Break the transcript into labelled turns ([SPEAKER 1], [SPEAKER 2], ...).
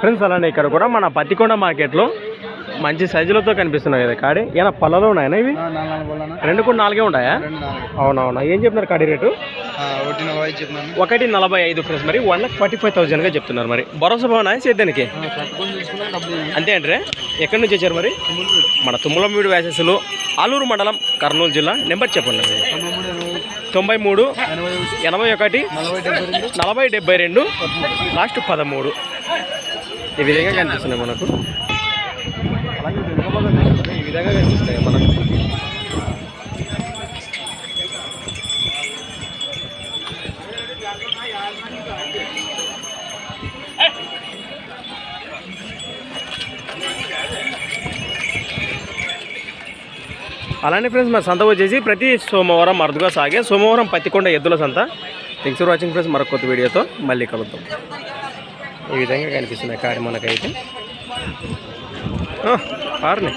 [SPEAKER 1] Friends అలానే ఇక్కడ కూడా మన పత్తికొండ మార్కెట్లో మంచి సైజులతో కనిపిస్తున్నాయి కదా కాడి. ఏమైనా పళ్ళలో ఉన్నాయా ఇవి? రెండు కూడా నాలుగే ఉంటాయా? అవునవునా. ఏం చెప్తున్నారు కాడి రేటు?
[SPEAKER 2] ఒకటి నలభై
[SPEAKER 1] ఐదు ఫ్రెండ్స్ మరి వన్ లాక్ ఫార్టీ ఫైవ్ థౌసండ్గా చెప్తున్నారు మరి. భరోసా భవనా సేద్యానికి? అంతే అంటే ఎక్కడి నుంచి వచ్చారు మరి? మన తుమ్మలమూడి వ్యాసెస్లో ఆలూరు మండలం కర్నూలు జిల్లా. నెంబర్ చెప్పండి తొంభై మూడు
[SPEAKER 2] ఎనభై
[SPEAKER 1] ఒకటి
[SPEAKER 2] నలభై డెబ్బై రెండు
[SPEAKER 1] లాస్ట్ పదమూడు. ఈ విధంగా కనిపిస్తున్నాయి మనకు. అలాగే ఈ విధంగా కనిపిస్తాయి మనకు. అలానే ఫ్రెండ్స్ మన సంత వచ్చేసి ప్రతి సోమవారం అరుదుగా సాగే సోమవారం పత్తికొండ ఎద్దుల సంత. థ్యాంక్స్ ఫర్ వాచింగ్ ఫ్రెండ్స్ మరొక కొత్త వీడియోతో మళ్ళీ కలుద్దాం. ఈ విధంగా కనిపిస్తున్నాయి కాడి మనకైతే పారని